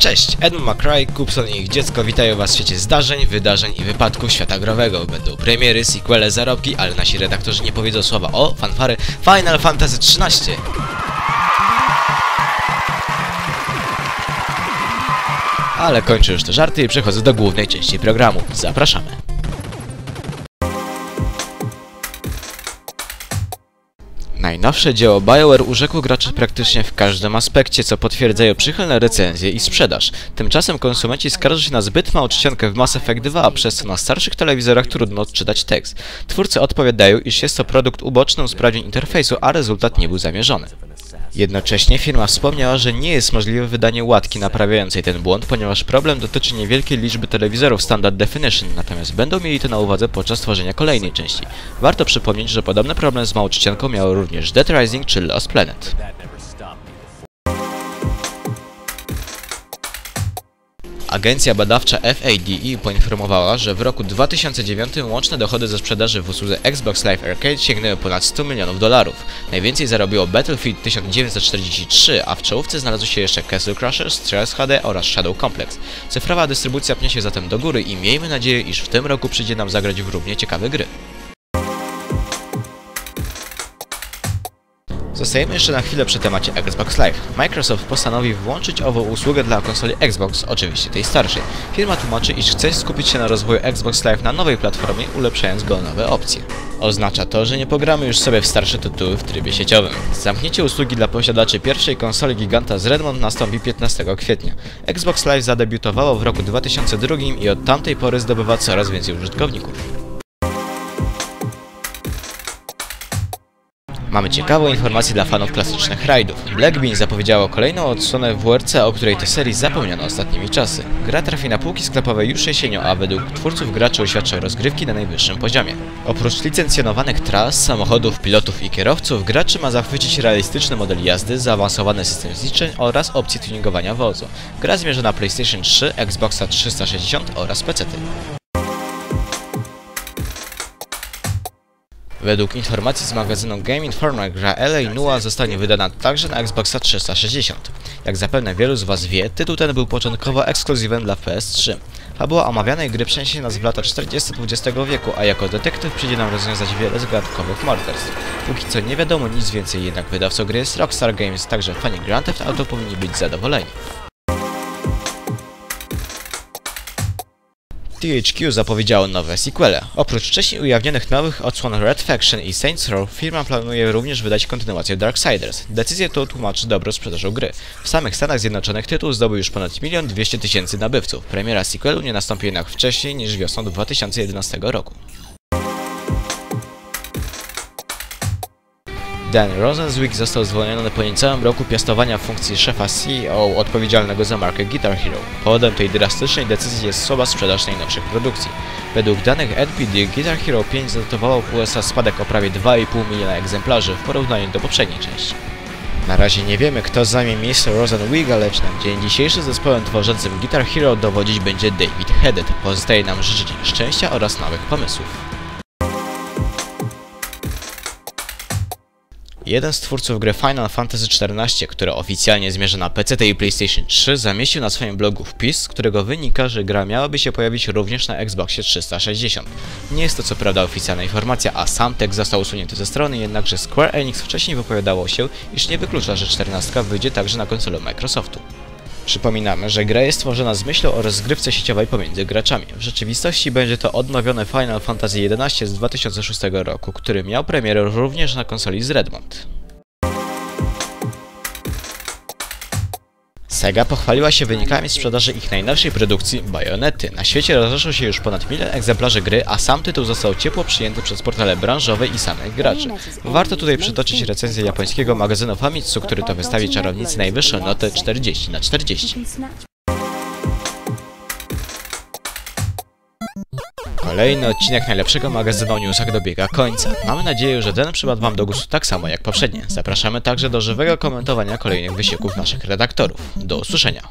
Cześć, Edmund McRae, Kupson i ich dziecko witają was w świecie zdarzeń, wydarzeń i wypadków świata growego. Będą premiery, sequele, zarobki, ale nasi redaktorzy nie powiedzą słowa o fanfary Final Fantasy XIII. Ale kończę już te żarty i przechodzę do głównej części programu. Zapraszamy. Najnowsze dzieło BioWare urzekło graczy praktycznie w każdym aspekcie, co potwierdzają przychylne recenzje i sprzedaż. Tymczasem konsumenci skarżą się na zbyt małą czcionkę w Mass Effect 2, przez co na starszych telewizorach trudno odczytać tekst. Twórcy odpowiadają, iż jest to produkt uboczny usprawnień interfejsu, a rezultat nie był zamierzony. Jednocześnie firma wspomniała, że nie jest możliwe wydanie łatki naprawiającej ten błąd, ponieważ problem dotyczy niewielkiej liczby telewizorów Standard Definition, natomiast będą mieli to na uwadze podczas tworzenia kolejnej części. Warto przypomnieć, że podobny problem z małą czcionką miało również Dead Rising czy Lost Planet. Agencja badawcza FADE poinformowała, że w roku 2009 łączne dochody ze sprzedaży w usłudze Xbox Live Arcade sięgnęły ponad 100 milionów dolarów. Najwięcej zarobiło Battlefield 1943, a w czołówce znalazły się jeszcze Castle Crashers, Stress HD oraz Shadow Complex. Cyfrowa dystrybucja pnie się zatem do góry i miejmy nadzieję, iż w tym roku przyjdzie nam zagrać w równie ciekawe gry. Zostajemy jeszcze na chwilę przy temacie Xbox Live. Microsoft postanowił włączyć ową usługę dla konsoli Xbox, oczywiście tej starszej. Firma tłumaczy, iż chce skupić się na rozwoju Xbox Live na nowej platformie, ulepszając go o nowe opcje. Oznacza to, że nie pogramy już sobie w starsze tytuły w trybie sieciowym. Zamknięcie usługi dla posiadaczy pierwszej konsoli giganta z Redmond nastąpi 15 kwietnia. Xbox Live zadebiutowało w roku 2002 i od tamtej pory zdobywa coraz więcej użytkowników. Mamy ciekawą informację dla fanów klasycznych rajdów. Black Bean zapowiedziało kolejną odsłonę WRC, o której to serii zapomniano ostatnimi czasy. Gra trafi na półki sklepowe już jesienią, a według twórców graczy uświadcza rozgrywki na najwyższym poziomie. Oprócz licencjonowanych tras, samochodów, pilotów i kierowców, graczy ma zachwycić realistyczny model jazdy, zaawansowany system zliczeń oraz opcje tuningowania wozu. Gra zmierza na PlayStation 3, Xboxa 360 oraz PC. Według informacji z magazynu Game Informer gra LA Nua zostanie wydana także na Xboxa 360. Jak zapewne wielu z Was wie, tytuł ten był początkowo ekskluzywem dla PS3. Fabuła omawianej gry przeniesie nas w lata 40 XX wieku, a jako detektyw przyjdzie nam rozwiązać wiele zagadkowych morderstw. Póki co nie wiadomo nic więcej, jednak wydawcą gry jest Rockstar Games, także fani Grand Theft Auto powinni być zadowoleni. THQ zapowiedziało nowe sequele. Oprócz wcześniej ujawnionych nowych odsłon Red Faction i Saints Row, firma planuje również wydać kontynuację Darksiders. Decyzję tą tłumaczy dobro sprzedażą gry. W samych Stanach Zjednoczonych tytuł zdobył już ponad 1 200 tysięcy nabywców. Premiera sequelu nie nastąpi jednak wcześniej niż wiosną 2011 roku. Dan Rosenzweig został zwolniony po niecałym roku piastowania funkcji szefa CEO odpowiedzialnego za markę Guitar Hero. Powodem tej drastycznej decyzji jest słaba sprzedaż najnowszych produkcji. Według danych NPD Guitar Hero 5 zanotowało w USA spadek o prawie 2,5 miliona egzemplarzy w porównaniu do poprzedniej części. Na razie nie wiemy kto zajmie miejsce Rosenwiga, lecz na dzień dzisiejszy zespołem tworzącym Guitar Hero dowodzić będzie David Headed. Pozostaje nam życzyć szczęścia oraz nowych pomysłów. Jeden z twórców gry Final Fantasy XIV, która oficjalnie zmierza na PC i PlayStation 3, zamieścił na swoim blogu wpis, z którego wynika, że gra miałaby się pojawić również na Xboxie 360. Nie jest to co prawda oficjalna informacja, a sam tekst został usunięty ze strony, jednakże Square Enix wcześniej wypowiadało się, iż nie wyklucza, że 14 wyjdzie także na konsolę Microsoftu. Przypominamy, że gra jest stworzona z myślą o rozgrywce sieciowej pomiędzy graczami. W rzeczywistości będzie to odnowiony Final Fantasy XI z 2006 roku, który miał premierę również na konsoli z Redmond. Sega pochwaliła się wynikami sprzedaży ich najnowszej produkcji Bajonety. Na świecie rozeszło się już ponad milion egzemplarzy gry, a sam tytuł został ciepło przyjęty przez portale branżowe i samych graczy. Warto tutaj przytoczyć recenzję japońskiego magazynu Famitsu, który to wystawi czarownicy najwyższą notę 40 na 40. Kolejny odcinek najlepszego magazynu o dobiega końca. Mamy nadzieję, że ten przypadł Wam do gustu tak samo jak poprzednie. Zapraszamy także do żywego komentowania kolejnych wysiłków naszych redaktorów. Do usłyszenia.